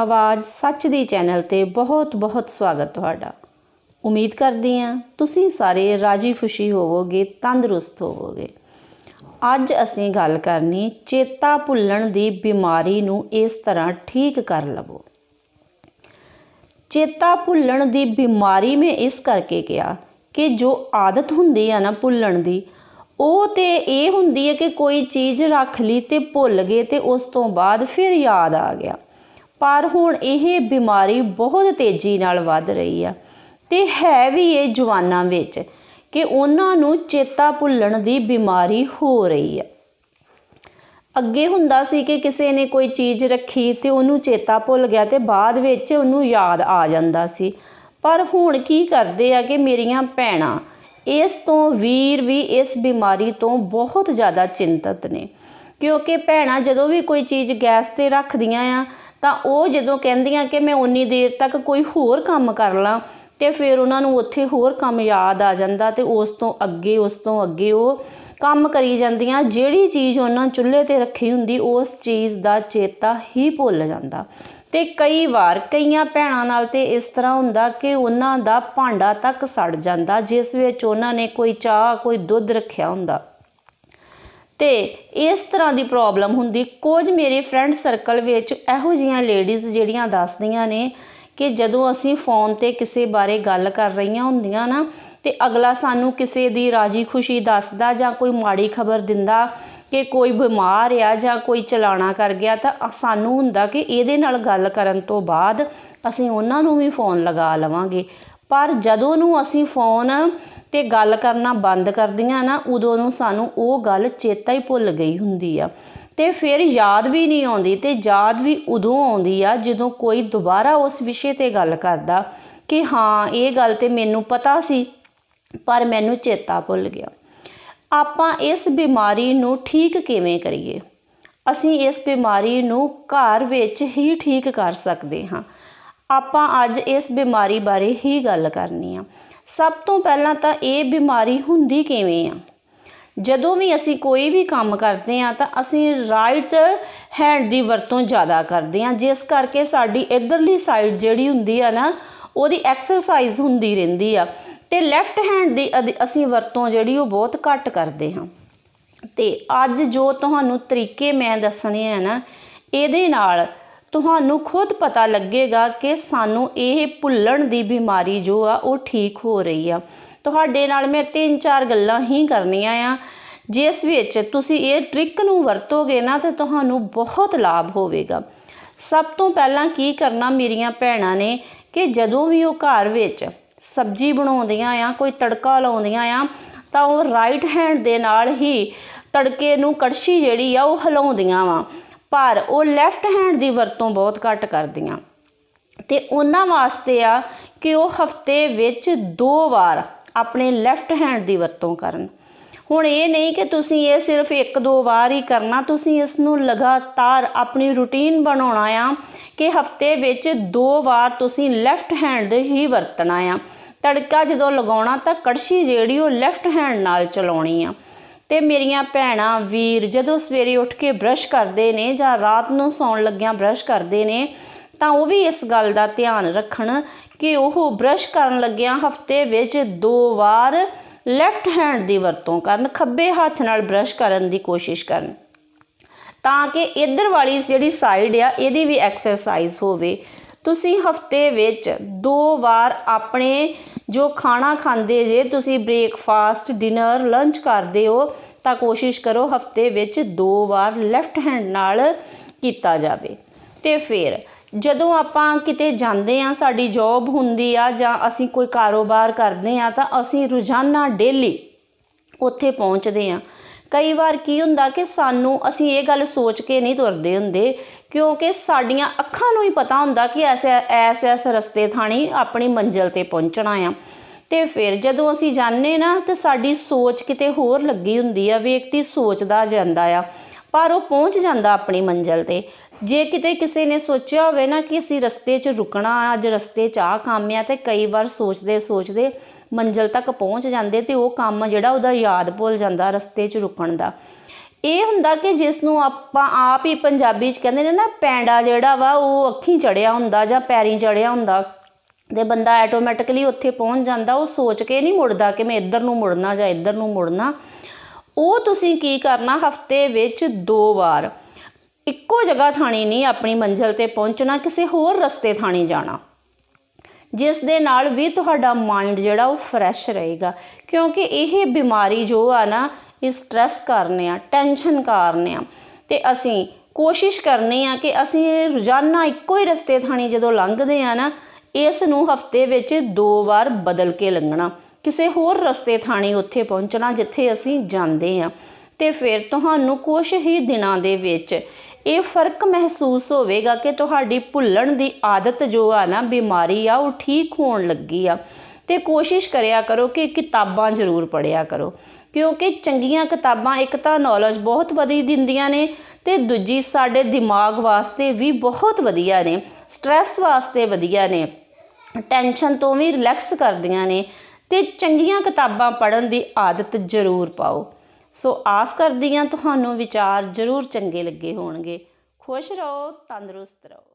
ਆਵਾਜ਼ ਸੱਚ ਦੀ ਚੈਨਲ ਤੇ ਬਹੁਤ-ਬਹੁਤ ਸਵਾਗਤ ਤੁਹਾਡਾ। ਉਮੀਦ ਕਰਦੀ ਹਾਂ ਤੁਸੀਂ ਸਾਰੇ ਰਾਜੀ ਖੁਸ਼ੀ ਹੋਵੋਗੇ, ਤੰਦਰੁਸਤ ਹੋਵੋਗੇ। ਅੱਜ ਅਸੀਂ ਗੱਲ ਕਰਨੀ ਚੇਤਾ ਭੁੱਲਣ ਦੀ ਬਿਮਾਰੀ ਨੂੰ ਇਸ ਤਰ੍ਹਾਂ ਠੀਕ ਕਰ ਲਵੋ। ਚੇਤਾ ਭੁੱਲਣ ਦੀ ਬਿਮਾਰੀ ਮੈਂ ਇਸ ਕਰਕੇ ਕਿਹਾ ਕਿ ਜੋ ਆਦਤ ਹੁੰਦੀ ਆ ਨਾ ਭੁੱਲਣ ਦੀ, ਉਹ ਤੇ ਇਹ ਹੁੰਦੀ ਹੈ ਕਿ ਕੋਈ ਚੀਜ਼ ਰੱਖ ਲਈ ਤੇ ਭੁੱਲ ਗਏ ਤੇ ਉਸ ਤੋਂ ਬਾਅਦ ਫਿਰ ਯਾਦ ਆ ਗਿਆ। ਪਰ ਹੁਣ ਇਹ ਬਿਮਾਰੀ ਬਹੁਤ ਤੇਜ਼ੀ ਨਾਲ ਵੱਧ ਰਹੀ ਆ। ਤੇ ਹੈ ਵੀ ਇਹ ਜਵਾਨਾਂ ਵਿੱਚ ਕਿ ਉਹਨਾਂ ਨੂੰ ਚੇਤਾ ਭੁੱਲਣ ਦੀ ਬਿਮਾਰੀ ਹੋ ਰਹੀ ਆ। ਅੱਗੇ ਹੁੰਦਾ ਸੀ ਕਿ ਕਿਸੇ ਨੇ ਕੋਈ ਚੀਜ਼ ਰੱਖੀ ਤੇ ਉਹਨੂੰ ਚੇਤਾ ਭੁੱਲ ਗਿਆ ਤੇ ਬਾਅਦ ਵਿੱਚ ਉਹਨੂੰ ਯਾਦ ਆ ਜਾਂਦਾ ਸੀ। ਪਰ ਹੁਣ ਕੀ ਕਰਦੇ ਆ ਕਿ ਮੇਰੀਆਂ ਭੈਣਾਂ, ਇਸ ਤੋਂ ਵੀਰ ਵੀ ਇਸ ਬਿਮਾਰੀ ਤੋਂ ਬਹੁਤ ਜ਼ਿਆਦਾ ਚਿੰਤਤ ਨੇ। ਕਿਉਂਕਿ ਭੈਣਾਂ ਜਦੋਂ ਵੀ ਕੋਈ ਚੀਜ਼ ਗੈਸ ਤੇ ਰੱਖਦੀਆਂ ਆ ਤਾਂ ਉਹ ਜਦੋਂ ਕਹਿੰਦੀਆਂ ਕਿ ਮੈਂ ਉਨੀ ਦੇਰ ਤੱਕ ਕੋਈ ਹੋਰ ਕੰਮ ਕਰ ਲਾਂ ਤੇ ਫਿਰ ਉਹਨਾਂ ਨੂੰ ਉੱਥੇ ਹੋਰ ਕੰਮ ਯਾਦ ਆ ਜਾਂਦਾ ਤੇ ਉਸ ਤੋਂ ਅੱਗੇ, ਉਸ ਤੋਂ ਅੱਗੇ ਉਹ ਕੰਮ ਕਰੀ ਜਾਂਦੀਆਂ। ਜਿਹੜੀ ਚੀਜ਼ ਉਹਨਾਂ ਚੁੱਲ੍ਹੇ ਤੇ ਰੱਖੀ ਹੁੰਦੀ, ਉਸ ਚੀਜ਼ ਦਾ ਚੇਤਾ ਹੀ ਭੁੱਲ ਜਾਂਦਾ। ਤੇ ਕਈ ਵਾਰ ਕਈਆਂ ਭੈਣਾਂ ਨਾਲ ਤੇ ਇਸ ਤਰ੍ਹਾਂ ਹੁੰਦਾ ਕਿ ਉਹਨਾਂ ਦਾ ਭਾਂਡਾ ਤੱਕ ਸੜ ਜਾਂਦਾ, ਜਿਸ ਵਿੱਚ ਉਹਨਾਂ ਨੇ ਕੋਈ ਚਾਹ, ਕੋਈ ਦੁੱਧ ਰੱਖਿਆ ਹੁੰਦਾ। ਤੇ ਇਸ ਤਰ੍ਹਾਂ ਦੀ ਪ੍ਰੋਬਲਮ ਹੁੰਦੀ। ਕੁਝ ਮੇਰੇ ਫਰੈਂਡ ਸਰਕਲ ਵਿੱਚ ਇਹੋ ਜੀਆਂ ਲੇਡੀਜ਼ ਜਿਹੜੀਆਂ ਦੱਸਦੀਆਂ ਨੇ ਕਿ ਜਦੋਂ ਅਸੀਂ ਫੋਨ ਤੇ ਕਿਸੇ ਬਾਰੇ ਗੱਲ ਕਰ ਰਹੀਆਂ ਹੁੰਦੀਆਂ ਨਾ, ਤੇ ਅਗਲਾ ਸਾਨੂੰ ਕਿਸੇ ਦੀ ਰਾਜੀ ਖੁਸ਼ੀ ਦੱਸਦਾ ਜਾਂ ਕੋਈ ਮਾੜੀ ਖਬਰ ਦਿੰਦਾ ਕਿ ਕੋਈ ਬਿਮਾਰ ਆ ਜਾਂ ਕੋਈ ਚਲਾਣਾ ਕਰ ਗਿਆ ਤਾਂ ਸਾਨੂੰ ਹੁੰਦਾ ਕਿ ਇਹਦੇ ਨਾਲ ਗੱਲ ਕਰਨ ਤੋਂ ਬਾਅਦ ਅਸੀਂ ਉਹਨਾਂ ਨੂੰ ਵੀ ਫੋਨ ਲਗਾ ਲਵਾਂਗੇ। ਪਰ ਜਦੋਂ ਨੂੰ ਅਸੀਂ ਫੋਨ ਤੇ ਗੱਲ ਕਰਨਾ ਬੰਦ ਕਰਦੀਆਂ ਨਾ, ਉਦੋਂ ਨੂੰ ਸਾਨੂੰ ਉਹ ਗੱਲ ਚੇਤਾ ਹੀ ਭੁੱਲ ਗਈ ਹੁੰਦੀ ਆ। ਤੇ ਫਿਰ ਯਾਦ ਵੀ ਨਹੀਂ ਆਉਂਦੀ ਤੇ ਯਾਦ ਵੀ ਉਦੋਂ ਆਉਂਦੀ ਆ ਜਦੋਂ ਕੋਈ ਦੁਬਾਰਾ ਉਸ ਵਿਸ਼ੇ ਤੇ ਗੱਲ ਕਰਦਾ ਕਿ ਹਾਂ, ਇਹ ਗੱਲ ਤੇ ਮੈਨੂੰ ਪਤਾ ਸੀ, ਪਰ ਮੈਨੂੰ ਚੇਤਾ ਭੁੱਲ ਗਿਆ। ਆਪਾਂ ਇਸ ਬਿਮਾਰੀ ਨੂੰ ਠੀਕ ਕਿਵੇਂ ਕਰੀਏ? ਅਸੀਂ ਇਸ ਬਿਮਾਰੀ ਨੂੰ ਘਰ ਵਿੱਚ ਹੀ ਠੀਕ ਕਰ ਸਕਦੇ ਹਾਂ। ਆਪਾਂ ਅੱਜ ਇਸ ਬਿਮਾਰੀ ਬਾਰੇ ਹੀ ਗੱਲ ਕਰਨੀ ਆ। ਸਭ ਤੋਂ ਪਹਿਲਾਂ ਤਾਂ ਇਹ ਬਿਮਾਰੀ ਹੁੰਦੀ ਕਿਵੇਂ ਆ? ਜਦੋਂ ਵੀ ਅਸੀਂ ਕੋਈ ਵੀ ਕੰਮ ਕਰਦੇ ਆ ਤਾਂ ਅਸੀਂ ਰਾਈਟ ਹੈਂਡ ਦੀ ਵਰਤੋਂ ਜ਼ਿਆਦਾ ਕਰਦੇ ਆ ਜਿਸ ਕਰਕੇ ਸਾਡੀ ਇਧਰਲੀ ਸਾਈਡ ਜਿਹੜੀ ਹੁੰਦੀ ਆ ਨਾ, ਉਹਦੀ ਐਕਸਰਸਾਈਜ਼ ਹੁੰਦੀ ਰਹਿੰਦੀ ਆ। ਤੇ ਲੈਫਟ ਹੈਂਡ ਦੀ ਅਸੀਂ ਵਰਤੋਂ ਜਿਹੜੀ ਉਹ ਬਹੁਤ ਘੱਟ ਕਰਦੇ ਹਾਂ। ਤੇ ਅੱਜ ਜੋ ਤੁਹਾਨੂੰ ਤਰੀਕੇ ਮੈਂ ਦੱਸਣੇ ਆ ਨਾ, ਇਹਦੇ ਨਾਲ ਤੁਹਾਨੂੰ ਖੁਦ ਪਤਾ ਲੱਗੇਗਾ ਕਿ ਸਾਨੂੰ ਇਹ ਭੁੱਲਣ ਦੀ ਬਿਮਾਰੀ ਜੋ ਆ, ਉਹ ਠੀਕ ਹੋ ਰਹੀ ਆ। ਤੁਹਾਡੇ ਨਾਲ ਮੈਂ ਤਿੰਨ ਚਾਰ ਗੱਲਾਂ ਹੀ ਕਰਨੀਆਂ ਆ। ਜਿਸ ਵਿੱਚ ਤੁਸੀਂ ਇਹ ਟ੍ਰਿਕ ਨੂੰ ਵਰਤੋਗੇ ਨਾ, ਤੇ ਤੁਹਾਨੂੰ ਬਹੁਤ ਲਾਭ ਹੋਵੇਗਾ। ਸਭ ਤੋਂ ਪਹਿਲਾਂ ਕੀ ਕਰਨਾ ਮੇਰੀਆਂ ਭੈਣਾਂ ਨੇ ਕਿ ਜਦੋਂ ਵੀ ਉਹ ਘਰ ਵਿੱਚ ਸਬਜ਼ੀ ਬਣਾਉਂਦੀਆਂ ਆ, ਕੋਈ ਤੜਕਾ ਲਾਉਂਦੀਆਂ ਆ, ਤਾਂ ਉਹ ਰਾਈਟ ਹੈਂਡ ਦੇ ਨਾਲ ਹੀ ਤੜਕੇ ਨੂੰ ਕੜਛੀ ਜਿਹੜੀ ਆ, ਉਹ ਹਿਲਾਉਂਦੀਆਂ ਵਾ। ਪਰ ਉਹ ਲੈਫਟ ਹੈਂਡ ਦੀ ਵਰਤੋਂ ਬਹੁਤ ਘੱਟ ਕਰਦੀਆਂ। ਤੇ ਉਹਨਾਂ ਵਾਸਤੇ ਆ ਕਿ ਉਹ ਹਫ਼ਤੇ ਵਿੱਚ ਦੋ ਵਾਰ ਆਪਣੇ ਲੈਫਟ ਹੈਂਡ ਦੀ ਵਰਤੋਂ ਕਰਨ। ਹੁਣ ਇਹ ਨਹੀਂ ਕਿ ਤੁਸੀਂ ਇਹ ਸਿਰਫ ਇੱਕ ਦੋ ਵਾਰ ਹੀ ਕਰਨਾ, ਤੁਸੀਂ ਇਸ ਨੂੰ ਲਗਾਤਾਰ ਆਪਣੀ ਰੁਟੀਨ ਬਣਾਉਣਾ ਆ ਕਿ ਹਫ਼ਤੇ ਵਿੱਚ ਦੋ ਵਾਰ ਤੁਸੀਂ ਲੈਫਟ ਹੈਂਡ ਹੀ ਵਰਤਣਾ ਆ। ਤੜਕਾ ਜਦੋਂ ਲਗਾਉਣਾ ਤਾਂ ਕੜਛੀ ਜਿਹੜੀ ਉਹ ਲੈਫਟ ਹੈਂਡ ਨਾਲ ਚਲਾਉਣੀ ਆ। ਤੇ ਮੇਰੀਆਂ ਭੈਣਾਂ ਵੀਰ ਜਦੋਂ ਸਵੇਰੇ ਉੱਠ ਕੇ ਬ੍ਰਸ਼ ਕਰਦੇ ਨੇ ਜਾਂ ਰਾਤ ਨੂੰ ਸੌਣ ਲੱਗਿਆਂ ਬ੍ਰਸ਼ ਕਰਦੇ ਨੇ, ਤਾਂ ਉਹ ਵੀ ਇਸ ਗੱਲ ਦਾ ਧਿਆਨ ਰੱਖਣ ਕਿ ਉਹ ਬ੍ਰਸ਼ ਕਰਨ ਲੱਗਿਆਂ ਹਫ਼ਤੇ ਵਿੱਚ ਦੋ ਵਾਰ ਲੈਫਟ ਹੈਂਡ ਦੀ ਵਰਤੋਂ ਕਰਨ, ਖੱਬੇ ਹੱਥ ਨਾਲ ਬ੍ਰਸ਼ ਕਰਨ ਦੀ ਕੋਸ਼ਿਸ਼ ਕਰਨ, ਤਾਂ ਕਿ ਇਧਰ ਵਾਲੀ ਜਿਹੜੀ ਸਾਈਡ ਆ, ਇਹਦੀ ਵੀ ਐਕਸਰਸਾਈਜ਼ ਹੋਵੇ। ਤੁਸੀਂ ਹਫ਼ਤੇ ਵਿੱਚ ਦੋ ਵਾਰ ਆਪਣੇ ਜੋ ਖਾਣਾ ਖਾਂਦੇ ਜੇ, ਤੁਸੀਂ ਬ੍ਰੇਕਫਾਸਟ ਡਿਨਰ ਲੰਚ ਕਰਦੇ ਹੋ, ਤਾਂ ਕੋਸ਼ਿਸ਼ ਕਰੋ ਹਫ਼ਤੇ ਵਿੱਚ ਦੋ ਵਾਰ ਲੈਫਟ ਹੈਂਡ ਨਾਲ ਕੀਤਾ ਜਾਵੇ। ਤੇ ਫਿਰ ਜਦੋਂ ਆਪਾਂ ਕਿਤੇ ਜਾਂਦੇ ਆ ਸਾਡੀ ਜੌਬ ਹੁੰਦੀ ਆ ਜਾਂ ਅਸੀਂ ਕੋਈ ਕਾਰੋਬਾਰ ਕਰਦੇ ਆ ਤਾਂ ਅਸੀਂ ਰੋਜ਼ਾਨਾ ਡੇਲੀ ਉੱਥੇ ਪਹੁੰਚਦੇ ਆ ਕਈ ਵਾਰ ਕੀ ਹੁੰਦਾ ਕਿ ਸਾਨੂੰ ਅਸੀਂ ਇਹ ਗੱਲ ਸੋਚ ਕੇ ਨਹੀਂ ਤੁਰਦੇ ਹੁੰਦੇ, ਕਿਉਂਕਿ ਸਾਡੀਆਂ ਅੱਖਾਂ ਨੂੰ ਹੀ ਪਤਾ ਹੁੰਦਾ ਕਿ ਐਸੇ ਐਸ ਐਸ ਰਸਤੇ ਥਾਣੀ ਆਪਣੀ ਮੰਜ਼ਿਲ ਤੇ ਪਹੁੰਚਣਾ ਆ। ਤੇ ਫਿਰ ਜਦੋਂ ਅਸੀਂ ਜਾਣੇ ਨਾ, ਤੇ ਸਾਡੀ ਸੋਚ ਕਿਤੇ ਹੋਰ ਲੱਗੀ ਹੁੰਦੀ ਆ ਵਿਅਕਤੀ ਸੋਚਦਾ ਜਾਂਦਾ ਆ। ਪਰ ਉਹ ਪਹੁੰਚ ਜਾਂਦਾ ਆਪਣੀ ਮੰਜ਼ਿਲ ਤੇ। ਜੇ ਕਿਤੇ ਕਿਸੇ ਨੇ ਸੋਚਿਆ ਹੋਵੇ ਨਾ ਕਿ ਅਸੀਂ ਰਸਤੇ 'ਚ ਰੁਕਣਾ, ਅੱਜ ਰਸਤੇ 'ਚ ਆ ਕੰਮ ਆ ਤੇ ਕਈ ਵਾਰ ਸੋਚਦੇ ਸੋਚਦੇ ਮੰਜ਼ਿਲ ਤੱਕ ਪਹੁੰਚ ਜਾਂਦੇ ਤੇ ਉਹ ਕੰਮ ਜਿਹੜਾ ਉਹਦਾ ਯਾਦ ਭੁੱਲ ਜਾਂਦਾ ਰਸਤੇ 'ਚ ਰੁਕਣ ਦਾ। ਇਹ ਹੁੰਦਾ ਕਿ ਜਿਸ ਨੂੰ ਆਪਾਂ ਆਪ ਹੀ ਪੰਜਾਬੀ 'ਚ ਕਹਿੰਦੇ ਨੇ ਨਾ, ਪੈਂਡਾ ਜਿਹੜਾ ਵਾ ਉਹ ਅੱਖੀਂ ਚੜਿਆ ਹੁੰਦਾ ਜਾਂ ਪੈਰੀਂ ਚੜਿਆ ਹੁੰਦਾ ਤੇ ਬੰਦਾ ਆਟੋਮੈਟਿਕਲੀ ਉੱਥੇ ਪਹੁੰਚ ਜਾਂਦਾ, ਉਹ ਸੋਚ ਕੇ ਨਹੀਂ ਮੁੜਦਾ ਕਿ ਮੈਂ ਇੱਧਰ ਨੂੰ ਮੁੜਨਾ ਜਾਂ ਇੱਧਰ ਨੂੰ ਮੁੜਨਾ। ਉਹ ਤੁਸੀਂ ਕੀ ਕਰਨਾ ਹਫ਼ਤੇ ਵਿੱਚ ਦੋ ਵਾਰ। ਇੱਕੋ ਜਗ੍ਹਾ ਥਾਣੀ ਨਹੀਂ, ਆਪਣੀ ਮੰਜ਼ਿਲ ਤੇ ਪਹੁੰਚਣਾ, ਕਿਸੇ ਹੋਰ ਰਸਤੇ ਥਾਣੀ ਜਾਣਾ। ਜਿਸ ਦੇ ਨਾਲ ਵੀ ਤੁਹਾਡਾ ਮਾਈਂਡ ਜਿਹੜਾ ਉਹ ਫਰੈਸ਼ ਰਹੇਗਾ। ਕਿਉਂਕਿ ਇਹ ਬਿਮਾਰੀ ਜੋ ਆ ਨਾ, ਇਹ ਸਟ੍ਰੈਸ ਕਰਨੇ ਆ ਟੈਨਸ਼ਨ ਕਾਰਨ ਆ। ਤੇ ਅਸੀਂ ਕੋਸ਼ਿਸ਼ ਕਰਨੀ ਆ ਕਿ ਅਸੀਂ ਰੋਜ਼ਾਨਾ ਇੱਕੋ ਹੀ ਰਸਤੇ ਥਾਣੀ ਜਦੋਂ ਲੰਘਦੇ ਆ ਨਾ, ਇਸ ਨੂੰ ਹਫ਼ਤੇ ਵਿੱਚ ਦੋ ਵਾਰ ਬਦਲ ਕੇ ਲੰਘਣਾ। ਕਿਸੇ ਹੋਰ ਰਸਤੇ ਥਾਣੀ ਉੱਥੇ ਪਹੁੰਚਣਾ ਜਿੱਥੇ ਅਸੀਂ ਜਾਂਦੇ ਆ ਤੇ ਫਿਰ ਤੁਹਾਨੂੰ ਕੁਝ ਹੀ ਦਿਨਾਂ ਦੇ ਵਿੱਚ ਇਹ ਫ਼ਰਕ ਮਹਿਸੂਸ ਹੋਵੇਗਾ ਕਿ ਤੁਹਾਡੀ ਭੁੱਲਣ ਦੀ ਆਦਤ ਜੋ ਆ ਨਾ, ਬਿਮਾਰੀ ਆ, ਉਹ ਠੀਕ ਹੋਣ ਲੱਗੀ ਆ। ਤੇ ਕੋਸ਼ਿਸ਼ ਕਰਿਆ ਕਰੋ ਕਿ ਕਿਤਾਬਾਂ ਜ਼ਰੂਰ ਪੜ੍ਹਿਆ ਕਰੋ। ਕਿਉਂਕਿ ਚੰਗੀਆਂ ਕਿਤਾਬਾਂ ਇੱਕ ਤਾਂ ਨੌਲੇਜ ਬਹੁਤ ਵਧੀ ਦਿੰਦੀਆਂ ਨੇ ਤੇ ਦੂਜੀ ਸਾਡੇ ਦਿਮਾਗ ਵਾਸਤੇ ਵੀ ਬਹੁਤ ਵਧੀਆ ਨੇ ਸਟ੍ਰੈਸ ਵਾਸਤੇ ਵਧੀਆ ਨੇ। ਟੈਨਸ਼ਨ ਤੋਂ ਵੀ ਰਿਲੈਕਸ ਕਰਦੀਆਂ ਨੇ। ਤੇ ਚੰਗੀਆਂ ਕਿਤਾਬਾਂ ਪੜ੍ਹਨ ਦੀ ਆਦਤ ਜ਼ਰੂਰ ਪਾਓ। ਸੋ ਆਸ ਕਰਦੀ ਹਾਂ ਤੁਹਾਨੂੰ ਵਿਚਾਰ ਜ਼ਰੂਰ ਚੰਗੇ ਲੱਗੇ ਹੋਣਗੇ। ਖੁਸ਼ ਰਹੋ, ਤੰਦਰੁਸਤ ਰਹੋ।